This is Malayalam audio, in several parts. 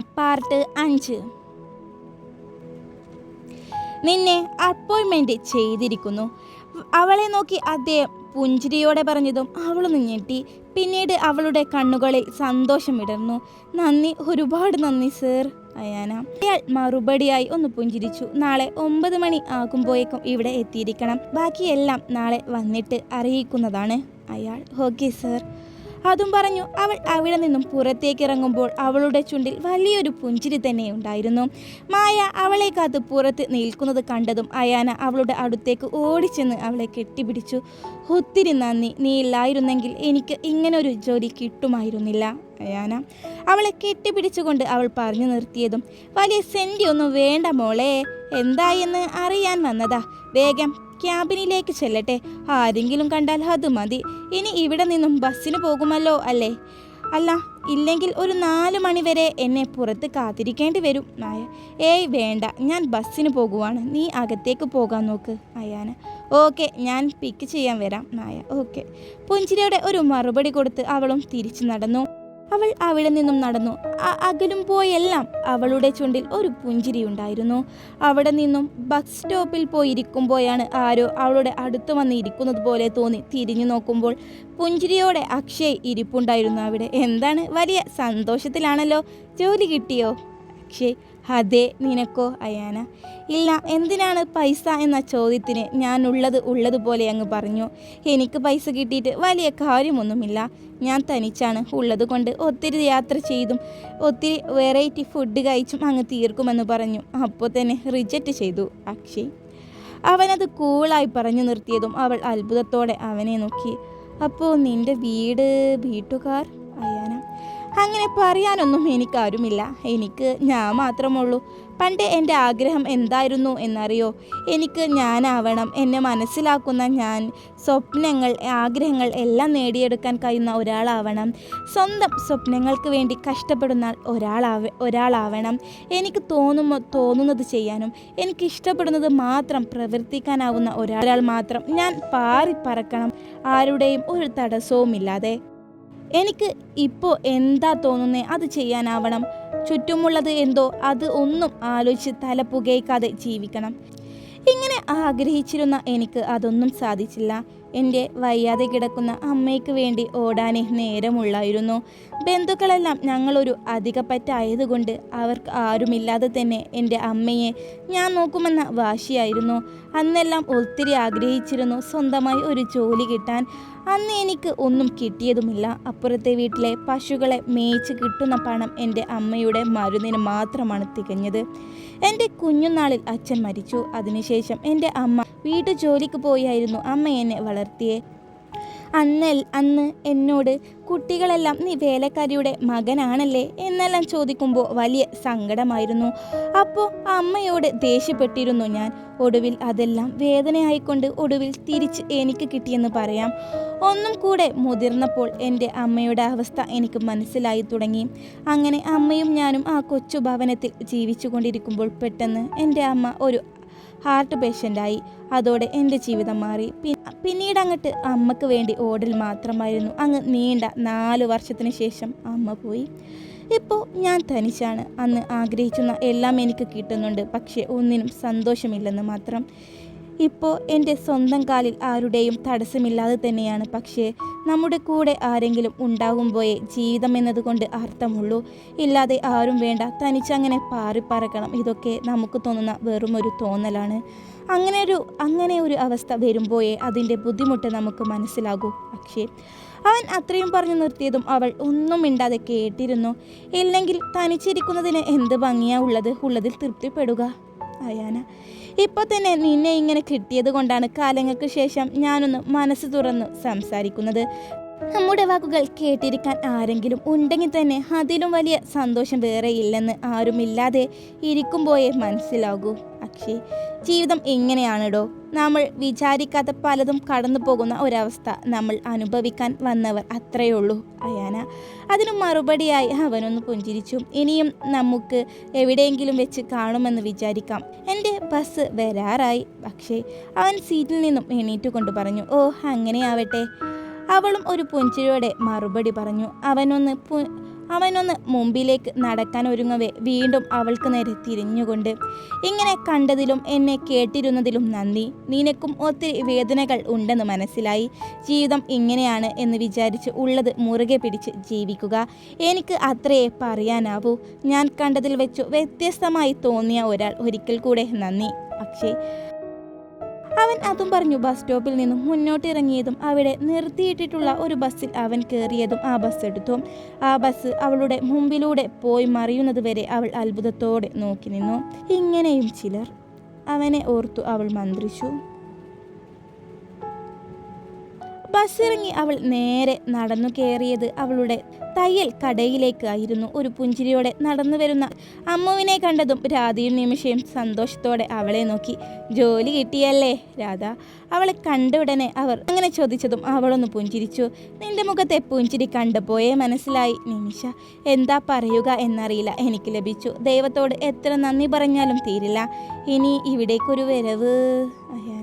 പാർട്ട് അഞ്ച്. നിന്നെ അപ്പോയിൻമെന്റ് ചെയ്തിരിക്കുന്നു. അവളെ നോക്കി അദ്ദേഹം പുഞ്ചിരിയോടെ പറഞ്ഞതും അവളൊന്ന് ഞെട്ടി. പിന്നീട് അവളുടെ കണ്ണുകളിൽ സന്തോഷം വിടർന്നു നന്ദി ഒരുപാട് നന്ദി സർ. അയാന. അയാൾ മറുപടിയായി ഒന്ന് പുഞ്ചിരിച്ചു. നാളെ ഒമ്പത് മണി ആകുമ്പോഴേക്കും ഇവിടെ എത്തിയിരിക്കണം. ബാക്കിയെല്ലാം നാളെ വന്നിട്ട് അറിയിക്കുന്നതാണ് അയാൾ. Okay sir. അതും പറഞ്ഞു അവൾ അവിടെ നിന്നും പുറത്തേക്ക് ഇറങ്ങുമ്പോൾ അവളുടെ ചുണ്ടിൽ വലിയൊരു പുഞ്ചിരി തന്നെ ഉണ്ടായിരുന്നു. മായ അവളെ കാത്ത് പുറത്ത് നിൽക്കുന്നത് കണ്ടതും അയാന അവളുടെ അടുത്തേക്ക് ഓടിച്ചെന്ന് അവളെ കെട്ടിപിടിച്ചു ഒത്തിരി നന്ദി. നീ ഇല്ലായിരുന്നെങ്കിൽ എനിക്ക് ഇങ്ങനൊരു ജോലി കിട്ടുമായിരുന്നില്ല അയാന അവളെ കെട്ടിപ്പിടിച്ചുകൊണ്ട് അവൾ പറഞ്ഞു നിർത്തിയതും വലിയ സെന്റിയൊന്നും വേണ്ട മോളെ. എന്തായെന്ന് അറിയാൻ വന്നതാ. വേഗം ക്യാബിനിലേക്ക് ചെല്ലട്ടെ. ആരെങ്കിലും കണ്ടാൽ അത് മതി. ഇനി ഇവിടെ നിന്നും ബസ്സിന് പോകുമല്ലോ അല്ലേ? അല്ല ഇല്ലെങ്കിൽ ഒരു നാല് മണിവരെ എന്നെ പുറത്ത് കാത്തിരിക്കേണ്ടി വരും നായ ഏയ് വേണ്ട. ഞാൻ ബസ്സിന് പോകുവാണ്. നീ അകത്തേക്ക് പോകാൻ നോക്ക് അയാന ഓക്കെ ഞാൻ പിക്ക് ചെയ്യാൻ വരാം നായ ഓക്കെ. പുഞ്ചിരിയുടെ ഒരു മറുപടി കൊടുത്ത് അവളും തിരിച്ചു നടന്നു. അവൾ അവിടെ നിന്നും നടന്നു. അകലും പോയെല്ലാം അവളുടെ ചുണ്ടിൽ ഒരു പുഞ്ചിരി ഉണ്ടായിരുന്നു. അവിടെ നിന്നും ബസ് സ്റ്റോപ്പിൽ പോയിരിക്കുമ്പോഴാണ് ആരോ അവളുടെ അടുത്ത് വന്ന് ഇരിക്കുന്നത് പോലെ തോന്നി. തിരിഞ്ഞു നോക്കുമ്പോൾ പുഞ്ചിരിയോടെ അക്ഷയ് ഇരിപ്പുണ്ടായിരുന്നു അവിടെ. എന്താണ്? വലിയ സന്തോഷത്തിലാണല്ലോ. ജോലി കിട്ടിയോ? അക്ഷയ് അതെ നിനക്കോ അയാന. ഇല്ല എന്തിനാണ് പൈസ എന്ന ചോദ്യത്തിന് ഞാൻ ഉള്ളത് ഉള്ളതുപോലെ അങ്ങ് പറഞ്ഞു. എനിക്ക് പൈസ കിട്ടിയിട്ട് വലിയ കാര്യമൊന്നുമില്ല. ഞാൻ തനിച്ചാണ് ഉള്ളത് കൊണ്ട് ഒത്തിരി യാത്ര ചെയ്തും ഒത്തിരി വെറൈറ്റി ഫുഡ് കഴിച്ചും അങ്ങ് തീർക്കുമെന്ന് പറഞ്ഞു. അപ്പോൾ തന്നെ റിജക്റ്റ് ചെയ്തു അക്ഷയ്. അവനത് കൂളായി പറഞ്ഞു നിർത്തിയതും അവൾ അത്ഭുതത്തോടെ അവനെ നോക്കി. അപ്പോൾ നിന്റെ വീട് വീട്ടുകാർ അയാന? അങ്ങനെ പറയാനൊന്നും എനിക്കാരുമില്ല. എനിക്ക് ഞാൻ മാത്രമുള്ളൂ. പണ്ട് എന്റെ ആഗ്രഹം എന്തായിരുന്നു എന്നറിയോ? എനിക്ക് ഞാനാവണം. എന്നെ മനസ്സിലാക്കുന്ന ഞാൻ സ്വപ്നങ്ങൾ ആഗ്രഹങ്ങൾ എല്ലാം നേടിയെടുക്കാൻ കഴിയുന്ന ഒരാളാവണം. സ്വന്തം സ്വപ്നങ്ങൾക്ക് വേണ്ടി കഷ്ടപ്പെടുന്ന ഒരാളാവ ഒരാളാവണം. എനിക്ക് തോന്നുമോ തോന്നുന്നത് ചെയ്യാനും എനിക്ക് ഇഷ്ടപ്പെടുന്നത് മാത്രം പ്രവർത്തിക്കാനാവുന്ന ഒരാൾ മാത്രം ഞാൻ പാറി പറക്കണം. ആരുടെയും ഒരു തടസ്സവുമില്ലാതെ. എനിക്ക് ഇപ്പോൾ എന്താ തോന്നുന്നേ? അത് ചെയ്യാനാവണം. ചുറ്റുമുള്ളത് എന്തോ അത് ഒന്നും ആലോചിച്ച് തല പുകയ്ക്കാതെ ജീവിക്കണം. ഇങ്ങനെ ആഗ്രഹിച്ചിരുന്ന എനിക്ക് അതൊന്നും സാധിച്ചില്ല. എന്റെ വയ്യാതെ കിടക്കുന്ന അമ്മയ്ക്ക് വേണ്ടി ഓടാനേ നേരമുള്ളായിരുന്നു. ബന്ധുക്കളെല്ലാം ഞങ്ങളൊരു അധികപ്പറ്റായതുകൊണ്ട് അവർക്ക് ആരുമില്ലാതെ തന്നെ എന്റെ അമ്മയെ ഞാൻ നോക്കുമെന്ന വാശിയായിരുന്നു. അന്നെല്ലാം ഒത്തിരി ആഗ്രഹിച്ചിരുന്നു സ്വന്തമായി ഒരു ജോലി കിട്ടാൻ. അന്ന് എനിക്ക് ഒന്നും കിട്ടിയതുമില്ല. അപ്പുറത്തെ വീട്ടിലെ പശുക്കളെ മേയിച്ച് കിട്ടുന്ന പണം എന്റെ അമ്മയുടെ മരുന്നിന് മാത്രമാണ് തികഞ്ഞത്. എന്റെ കുഞ്ഞുനാളിൽ അച്ഛൻ മരിച്ചു. അതിനുശേഷം എന്റെ അമ്മ വീട്ടു ജോലിക്ക് പോയായിരുന്നു. അമ്മ എന്നെ വളർത്തിയേ. അന്നൽ അന്ന് എന്നോട് കുട്ടികളെല്ലാം നീ വേലക്കാരിയുടെ മകനാണല്ലേ എന്നെല്ലാം ചോദിക്കുമ്പോൾ വലിയ സങ്കടമായിരുന്നു. അപ്പോൾ അമ്മയോട് ദേഷ്യപ്പെട്ടിരുന്നു ഞാൻ. ഒടുവിൽ അതെല്ലാം വേദനയായിക്കൊണ്ട് ഒടുവിൽ തിരിച്ച് എനിക്ക് കിട്ടിയെന്ന് പറയാം. ഒന്നും കൂടെ മുതിർന്നപ്പോൾ എന്റെ അമ്മയുടെ അവസ്ഥ എനിക്ക് മനസ്സിലായി തുടങ്ങി. അങ്ങനെ അമ്മയും ഞാനും ആ കൊച്ചു ഭവനത്തിൽ ജീവിച്ചു കൊണ്ടിരിക്കുമ്പോൾ പെട്ടെന്ന് എന്റെ അമ്മ ഒരു ഹാർട്ട് പേഷ്യന്റായി. അതോടെ എന്റെ ജീവിതം മാറി. പിന്നീട് അങ്ങോട്ട് അമ്മയ്ക്ക് വേണ്ടി ഓടൽ മാത്രമായിരുന്നു. അങ്ങ് നീണ്ട നാല് വർഷത്തിന് ശേഷം അമ്മ പോയി. ഇപ്പോൾ ഞാൻ തനിച്ചാണ്. അന്ന് ആഗ്രഹിച്ചുന്ന എല്ലാം എനിക്ക് കിട്ടുന്നുണ്ട്. പക്ഷേ ഒന്നിനും സന്തോഷമില്ലെന്ന് മാത്രം. ഇപ്പോൾ എന്റെ സ്വന്തം കാലിൽ ആരുടെയും തടസ്സമില്ലാതെ തന്നെയാണ്. പക്ഷേ നമ്മുടെ കൂടെ ആരെങ്കിലും ഉണ്ടാകുമ്പോഴേ ജീവിതം എന്നതുകൊണ്ട് അർത്ഥമുള്ളൂ. ഇല്ലാതെ ആരും വേണ്ട തനിച്ചങ്ങനെ പാറിപ്പറക്കണം ഇതൊക്കെ നമുക്ക് തോന്നുന്ന വെറുമൊരു തോന്നലാണ്. അങ്ങനെ ഒരു അങ്ങനെ ഒരു അവസ്ഥ വരുമ്പോഴേ അതിന്റെ ബുദ്ധിമുട്ട് നമുക്ക് മനസ്സിലാകൂ. പക്ഷേ അവൻ അത്രയും പറഞ്ഞു നിർത്തിയതും അവൾ ഒന്നും മിണ്ടാതെ കേട്ടിരുന്നു. ഇല്ലെങ്കിൽ തനിച്ചിരിക്കുന്നതിന് എന്ത് ഭംഗിയാ ഉള്ളത് ഉള്ളതിൽ തൃപ്തിപ്പെടുക. അയാന ഇപ്പോൾ തന്നെ നിന്നെ ഇങ്ങനെ കിട്ടിയത് കൊണ്ടാണ് കാലങ്ങൾക്ക് ശേഷം ഞാനൊന്ന് മനസ്സ് തുറന്ന് സംസാരിക്കുന്നത്. നമ്മുടെ വാക്കുകൾ കേട്ടിരിക്കാൻ ആരെങ്കിലും ഉണ്ടെങ്കിൽ തന്നെ അതിലും വലിയ സന്തോഷം വേറെ ഇല്ലെന്ന് ആരുമില്ലാതെ ഇരിക്കുമ്പോഴേ മനസ്സിലാകൂ. അക്ഷയ് ജീവിതം എങ്ങനെയാണിടോ? നമ്മൾ വിചാരിക്കാത്ത പലതും കടന്നു പോകുന്ന ഒരവസ്ഥ നമ്മൾ അനുഭവിക്കാൻ വന്നവർ അത്രയേ ഉള്ളൂ. അയാന അതിനു മറുപടിയായി അവനൊന്ന് പുഞ്ചിരിച്ചു. ഇനിയും നമുക്ക് എവിടെയെങ്കിലും വെച്ച് കാണുമെന്ന് വിചാരിക്കാം. എന്റെ ബസ് വരാറായി. പക്ഷേ അവൻ സീറ്റിൽ നിന്നും എണീറ്റുകൊണ്ട് പറഞ്ഞു ഓ അങ്ങനെയാവട്ടെ. അവളും ഒരു പുഞ്ചിരിയോടെ മറുപടി പറഞ്ഞു. അവനൊന്ന് പു അവനൊന്ന് മുമ്പിലേക്ക് നടക്കാൻ ഒരുങ്ങവേ വീണ്ടും അവൾക്ക് നേരെ തിരിഞ്ഞുകൊണ്ട്. ഇങ്ങനെ കണ്ടതിലും എന്നെ കേട്ടിരുന്നതിലും നന്ദി. നിനക്കും ഒത്തിരി വേദനകൾ ഉണ്ടെന്ന് മനസ്സിലായി. ജീവിതം ഇങ്ങനെയാണ് എന്ന് വിചാരിച്ച് ഉള്ളത് മുറുകെ പിടിച്ച് ജീവിക്കുക. എനിക്ക് അത്രയേ പറയാനാവൂ. ഞാൻ കണ്ടതിൽ വെച്ചു വ്യത്യസ്തമായി തോന്നിയ ഒരാൾ ഒരിക്കൽ കൂടെ നന്ദി. അക്ഷയ് അവൻ അതും പറഞ്ഞു ബസ് സ്റ്റോപ്പിൽ നിന്നും മുന്നോട്ടിറങ്ങിയതും അവിടെ നിർത്തിയിട്ടിട്ടുള്ള ഒരു ബസ്സിൽ അവൻ കയറിയതും ആ ബസ് എടുത്തു. ആ ബസ് അവളുടെ മുമ്പിലൂടെ പോയി മറിയുന്നത് വരെ അവൾ അത്ഭുതത്തോടെ നോക്കി നിന്നു. ഇങ്ങനെയും ചിലർ. അവനെ ഓർത്തു അവൾ മന്ത്രിച്ചു. ബസ്സിറങ്ങി അവൾ നേരെ നടന്നു കയറിയത് അവളുടെ തയ്യൽ കടയിലേക്ക് ആയിരുന്നു ഒരു പുഞ്ചിരിയോടെ നടന്നു വരുന്ന അമ്മുവിനെ കണ്ടതും രാധയും നിമിഷയും സന്തോഷത്തോടെ അവളെ നോക്കി. ജോലി കിട്ടിയല്ലേ രാധ? അവളെ കണ്ട ഉടനെ അവർ അങ്ങനെ ചോദിച്ചതും അവളൊന്ന് പുഞ്ചിരിച്ചു. നിന്റെ മുഖത്തെ പുഞ്ചിരി കണ്ടപ്പോയേ മനസ്സിലായി നിമിഷ. എന്താ പറയുക എന്നറിയില്ല. എനിക്ക് ലഭിച്ചു. ദൈവത്തോട് എത്ര നന്ദി പറഞ്ഞാലും തീരില്ല. ഇനി ഇവിടേക്കൊരു വരവ്. അയാന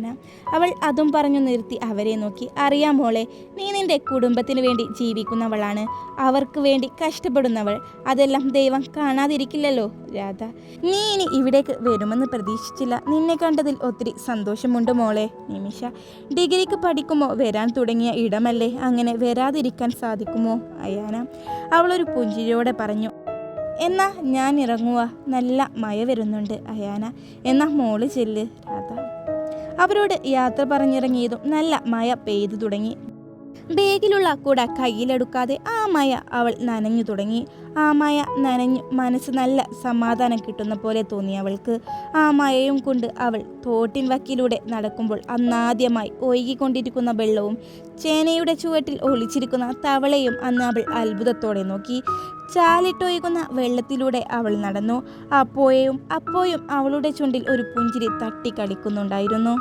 അവൾ അതും പറഞ്ഞു നിർത്തി അവരെ നോക്കി. അറിയാം മോളെ നീ നിന്റെ കുടുംബത്തിന് വേണ്ടി ജീവിക്കുന്നവളാണ്. അവർക്ക് വേണ്ടി കഷ്ടപ്പെടുന്നവൾ. അതെല്ലാം ദൈവം കാണാതിരിക്കില്ലല്ലോ. രാധ നീ ഇനി ഇവിടേക്ക് വരുമെന്ന് പ്രതീക്ഷിച്ചില്ല. നിന്നെ കണ്ടതിൽ ഒത്തിരി സന്തോഷമുണ്ട് മോളെ. നിമിഷ ഡിഗ്രിക്ക് പഠിക്കുമോ? വരാൻ തുടങ്ങിയ ഇടമല്ലേ? അങ്ങനെ വരാതിരിക്കാൻ സാധിക്കുമോ? അയാന അവളൊരു പുഞ്ചിരിയോടെ പറഞ്ഞു. എന്നാ ഞാൻ ഇറങ്ങുക നല്ല മഴ വരുന്നുണ്ട്. അയാന എന്നാ മോൾ ചെല്ല്. രാധ അവരോട് യാത്ര പറഞ്ഞിറങ്ങിയതും നല്ല മഴ പെയ്തു തുടങ്ങി. ബേഗിലുള്ള കുട കയ്യിലെടുക്കാതെ ആ മഴ അവൾ നനഞ്ഞു തുടങ്ങി. ആ മായ നനഞ്ഞു മനസ്സ് നല്ല സമാധാനം കിട്ടുന്ന പോലെ തോന്നി അവൾക്ക്. ആ മായയും കൊണ്ട് അവൾ തോട്ടിൻ വക്കിലൂടെ നടക്കുമ്പോൾ അന്നാദ്യമായി ഒഴുകിക്കൊണ്ടിരിക്കുന്ന വെള്ളവും ചേനയുടെ ചുവട്ടിൽ ഒളിച്ചിരിക്കുന്ന തവളയും അന്ന് അവൾ അത്ഭുതത്തോടെ നോക്കി. ചാലിട്ടൊഴുകുന്ന വെള്ളത്തിലൂടെ അവൾ നടന്നു. അപ്പോയും അപ്പോയും അവളുടെ ചുണ്ടിൽ ഒരു പുഞ്ചിരി തട്ടിക്കളിക്കുന്നുണ്ടായിരുന്നു.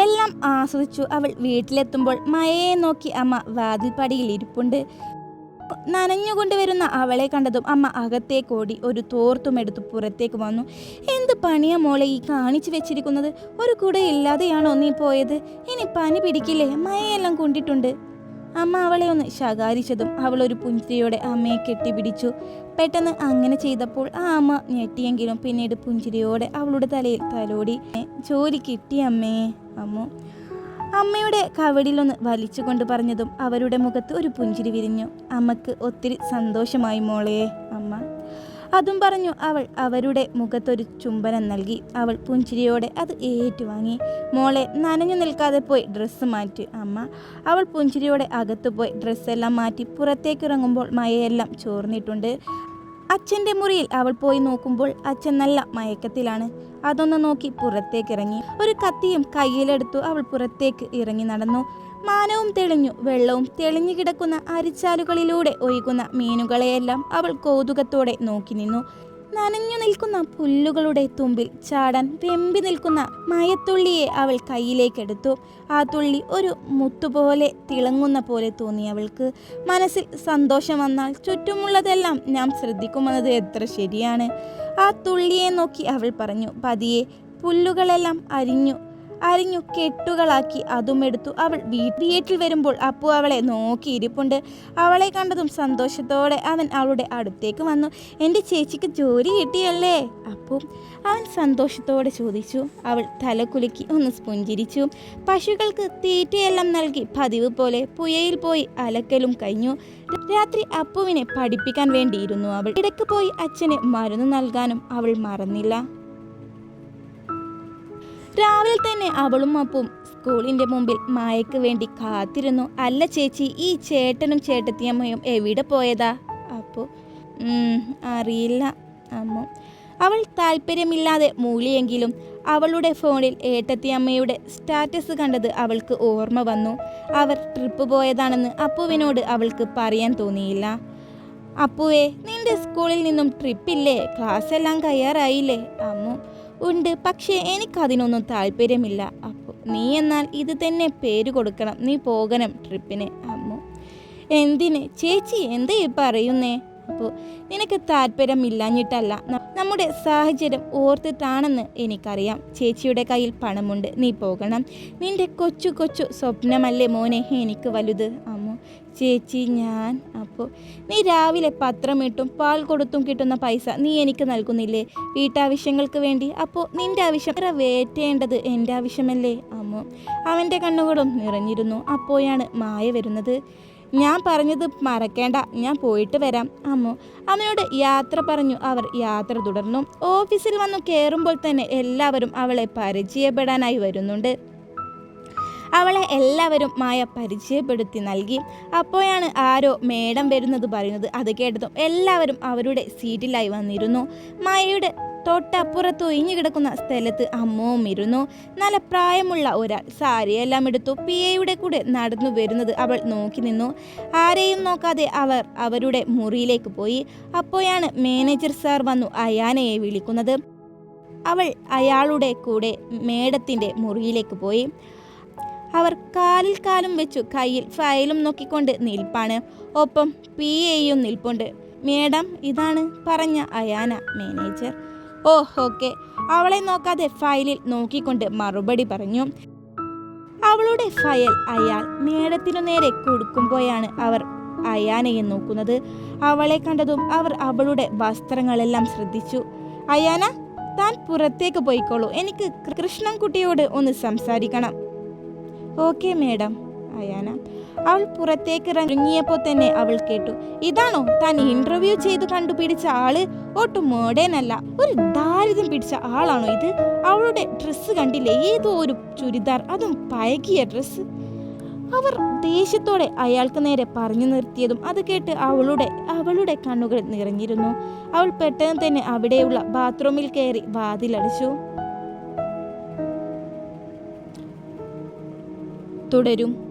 എല്ലാം ആസ്വദിച്ചു. അവൾ വീട്ടിലെത്തുമ്പോൾ മയയെ നോക്കി അമ്മ വാതിൽപ്പടിയിൽ ഇരിപ്പുണ്ട്. നനഞ്ഞുകൊണ്ട് വരുന്ന അവളെ കണ്ടതും അമ്മ അകത്തേക്ക് ഓടി ഒരു തോർത്തും എടുത്തു പുറത്തേക്ക് വന്നു. എന്ത് പണിയ മോളെ ഈ കാണിച്ചു വെച്ചിരിക്കുന്നത്? ഒരു കുടയില്ലാതെയാണോ നീ പോയത്? ഇനി പനി പിടിക്കില്ലേ? മഴയെല്ലാം കൊണ്ടിട്ടുണ്ട്. അമ്മ അവളെ ഒന്ന് ശകാരിച്ചതും അവൾ ഒരു പുഞ്ചിരിയോടെ അമ്മയെ കെട്ടിപ്പിടിച്ചു. പെട്ടെന്ന് അങ്ങനെ ചെയ്തപ്പോൾ ആ അമ്മ ഞെട്ടിയെങ്കിലും പിന്നീട് പുഞ്ചിരിയോടെ അവളുടെ തലയിൽ തലോടി. ജോലി കിട്ടി അമ്മേ. അമ്മു അമ്മയുടെ കവടിലൊന്ന് വലിച്ചുകൊണ്ട് പറഞ്ഞതും അവരുടെ മുഖത്ത് ഒരു പുഞ്ചിരി വിരിഞ്ഞു. അമ്മയ്ക്ക് ഒത്തിരി സന്തോഷമായി മോളെ അമ്മ. അതും പറഞ്ഞു അവൾ അവരുടെ മുഖത്തൊരു ചുംബനം നൽകി. അവൾ പുഞ്ചിരിയോടെ അത് ഏറ്റുവാങ്ങി. മോളെ നനഞ്ഞു നിൽക്കാതെ പോയി ഡ്രസ്സ് മാറ്റി അമ്മ. അവൾ പുഞ്ചിരിയോടെ അകത്തുപോയി ഡ്രസ്സെല്ലാം മാറ്റി പുറത്തേക്കിറങ്ങുമ്പോൾ മയയെല്ലാം ചോർന്നിട്ടുണ്ട്. അച്ഛന്റെ മുറിയിൽ അവൾ പോയി നോക്കുമ്പോൾ അച്ഛൻ നല്ല മയക്കത്തിലാണ്. അതൊന്ന് നോക്കി പുറത്തേക്ക് ഇറങ്ങി ഒരു കത്തിയും കയ്യിലെടുത്തു അവൾ പുറത്തേക്ക് ഇറങ്ങി നടന്നു. മാനവും തെളിഞ്ഞു. വെള്ളവും തെളിഞ്ഞു കിടക്കുന്ന അരിച്ചാലുകളിലൂടെ ഒഴുകുന്ന മീനുകളെയെല്ലാം അവൾ കൗതുകത്തോടെ നോക്കി നിന്നു. നനഞ്ഞു നിൽക്കുന്ന പുല്ലുകളുടെ തുമ്പിൽ ചാടാൻ വെമ്പി നിൽക്കുന്ന മയത്തുള്ളിയെ അവൾ കയ്യിലേക്കെടുത്തു. ആ തുള്ളി ഒരു മുത്തുപോലെ തിളങ്ങുന്ന പോലെ തോന്നി അവൾക്ക്. മനസ്സിൽ സന്തോഷം വന്നാൽ ചുറ്റുമുള്ളതെല്ലാം ഞാൻ ശ്രദ്ധിക്കുമെന്നത് എത്ര ശരിയാണ്. ആ തുള്ളിയെ നോക്കി അവൾ പറഞ്ഞു പതിയെ പുല്ലുകളെല്ലാം അരിഞ്ഞു അരിഞ്ഞു കെട്ടുകളാക്കി അതുമെടുത്തു അവൾ വീട്ടിൽ. വരുമ്പോൾ അപ്പു അവളെ നോക്കിയിരിപ്പുണ്ട് അവളെ കണ്ടതും സന്തോഷത്തോടെ അവൻ അവളുടെ അടുത്തേക്ക് വന്നു. എന്റെ ചേച്ചിക്ക് ജോലി കിട്ടിയല്ലേ? അപ്പു അവൻ സന്തോഷത്തോടെ ചോദിച്ചു. അവൾ തലകുലുക്കി ഒന്ന് സ്പുഞ്ചിരിച്ചു പശുക്കൾക്ക് തീറ്റയെല്ലാം നൽകി പതിവ് പോലെ പുയയിൽ പോയി അലക്കലും കഴിഞ്ഞു. രാത്രി അപ്പുവിനെ പഠിപ്പിക്കാൻ വേണ്ടിയിരുന്നു അവൾ. ഇടയ്ക്ക് പോയി അച്ഛന് മരുന്ന് നൽകാനും അവൾ മറന്നില്ല. രാവിലെ തന്നെ അവളും അപ്പും സ്കൂളിന്റെ മുമ്പിൽ മായയ്ക്ക് വേണ്ടി കാത്തിരുന്നു. അല്ല ചേച്ചി ഈ ചേട്ടനും ചേട്ടത്തിയമ്മയും എവിടെ പോയതാ? അപ്പോൾ "ഉം, അറിയില്ല അമ്മ. അവൾ താല്പര്യമില്ലാതെ മൂളിയെങ്കിലും അവളുടെ ഫോണിൽ ഏട്ടത്തിയമ്മയുടെ സ്റ്റാറ്റസ് കണ്ടത് അവൾക്ക് ഓർമ്മ വന്നു. അവർ ട്രിപ്പ് പോയതാണെന്ന് അപ്പുവിനോട് അവൾക്ക് പറയാൻ തോന്നിയില്ല. അപ്പുവേ നിന്റെ സ്കൂളിൽ നിന്നും ട്രിപ്പില്ലേ? ക്ലാസ് എല്ലാം കയ്യാറായില്ലേ അമ്മു ഉണ്ട്. പക്ഷേ എനിക്കതിനൊന്നും താല്പര്യമില്ല. അപ്പോൾ നീ എന്നാൽ ഇത് തന്നെ പേര് കൊടുക്കണം. നീ പോകണം ട്രിപ്പിന് അമ്മു. എന്തിന്? ചേച്ചി എന്തേ പറയുന്നേ? അപ്പു നിനക്ക് താല്പര്യമില്ലാഞ്ഞിട്ടല്ല. നമ്മുടെ സാഹചര്യം ഓർത്തിട്ടാണെന്ന് എനിക്കറിയാം. ചേച്ചിയുടെ കയ്യിൽ പണമുണ്ട്. നീ പോകണം. നിന്റെ കൊച്ചു കൊച്ചു സ്വപ്നമല്ലേ മോനെ? എനിക്ക് വലുത്. അമ്മു ചേച്ചി ഞാൻ. അപ്പോൾ നീ രാവിലെ പത്രമിട്ടും പാൽ കൊടുത്തും കിട്ടുന്ന പൈസ നീ എനിക്ക് നൽകുന്നില്ലേ? വീട്ടാവശ്യങ്ങൾക്ക് വേണ്ടി. അപ്പോൾ നിന്റെ ആവശ്യം ഇത്ര വേറ്റേണ്ടത് എന്റെ ആവശ്യമല്ലേ? അമ്മു അവന്റെ കണ്ണുകളും നിറഞ്ഞിരുന്നു. അപ്പോഴാണ് മായ വരുന്നത്. ഞാൻ പറഞ്ഞത് മറക്കേണ്ട. ഞാൻ പോയിട്ട് വരാം. അമ്മു അമ്മയോട് യാത്ര പറഞ്ഞു. അവർ യാത്ര തുടർന്നു. ഓഫീസിൽ വന്നു കയറുമ്പോൾ തന്നെ എല്ലാവരും അവളെ പരിചയപ്പെടാനായി വരുന്നുണ്ട്. അവളെ എല്ലാവരും മായ പരിചയപ്പെടുത്തി നൽകി. അപ്പോഴാണ് ആരോ മേഡം വരുന്നത് പറയുന്നത്. അത് കേട്ടതും എല്ലാവരും അവരുടെ സീറ്റിലായി വന്നിരുന്നു. മായയുടെ തൊട്ടപ്പുറത്ത് ഒഴിഞ്ഞു കിടക്കുന്ന സ്ഥലത്ത് അമ്മവും ഇരുന്നു. നല്ല പ്രായമുള്ള ഒരാൾ സാരിയെല്ലാം എടുത്തു പി എയുടെ കൂടെ നടന്നു വരുന്നത് അവൾ നോക്കി നിന്നു. ആരെയും നോക്കാതെ അവർ അവരുടെ മുറിയിലേക്ക് പോയി. അപ്പോഴാണ് മാനേജർ സാർ വന്നു അയാനയെ വിളിക്കുന്നത്. അവൾ അയാളുടെ കൂടെ മേഡത്തിന്റെ മുറിയിലേക്ക് പോയി. അവർ കാലിൽ കാലും വെച്ചു കയ്യിൽ ഫയലും നോക്കിക്കൊണ്ട് നിൽപ്പാണ്. ഒപ്പം പി എയും നിൽപ്പുണ്ട്. മേഡം ഇതാണ് പറഞ്ഞ അയാന മാനേജർ. ഓ ഓക്കെ. അവളെ നോക്കാതെ ഫയലിൽ നോക്കിക്കൊണ്ട് മറുപടി പറഞ്ഞു. അവളുടെ ഫയൽ അയാൾ മേടത്തിനു നേരെ കൊടുക്കുമ്പോഴാണ് അവർ അയാനയെ നോക്കുന്നത്. അവളെ കണ്ടതും അവർ അവളുടെ വസ്ത്രങ്ങളെല്ലാം ശ്രദ്ധിച്ചു. അയാന താൻ പുറത്തേക്ക് പോയിക്കോളൂ. എനിക്ക് കൃഷ്ണൻകുട്ടിയോട് ഒന്ന് സംസാരിക്കണം. Okay madam. അയാന. അവൾ പുറത്തേക്ക് ഇറങ്ങിയപ്പോൾ തന്നെ അവൾ കേട്ടു ഇതാണോ? താൻ ഇന്റർവ്യൂ ചെയ്ത് കണ്ടുപിടിച്ച ആൾ? ഒട്ടും മോഡേൺ അല്ല. ഒരു ദാരിദ്ര്യം പിടിച്ച ആളാണോ ഇത്? അവളുടെ ഡ്രസ്സ് കണ്ടില്ലേ? ഏതോ ഒരു ചുരിദാർ അതും പഴകിയ ഡ്രസ്സ് അവർ ദേഷ്യത്തോടെ അയാൾക്ക് നേരെ പറഞ്ഞു നിർത്തിയതും അത് കേട്ട് അവളുടെ അവളുടെ കണ്ണുകൾ നിറഞ്ഞിരുന്നു. അവൾ പെട്ടെന്ന് തന്നെ അവിടെയുള്ള ബാത്റൂമിൽ കയറി വാതിലടിച്ചു. തുടരും.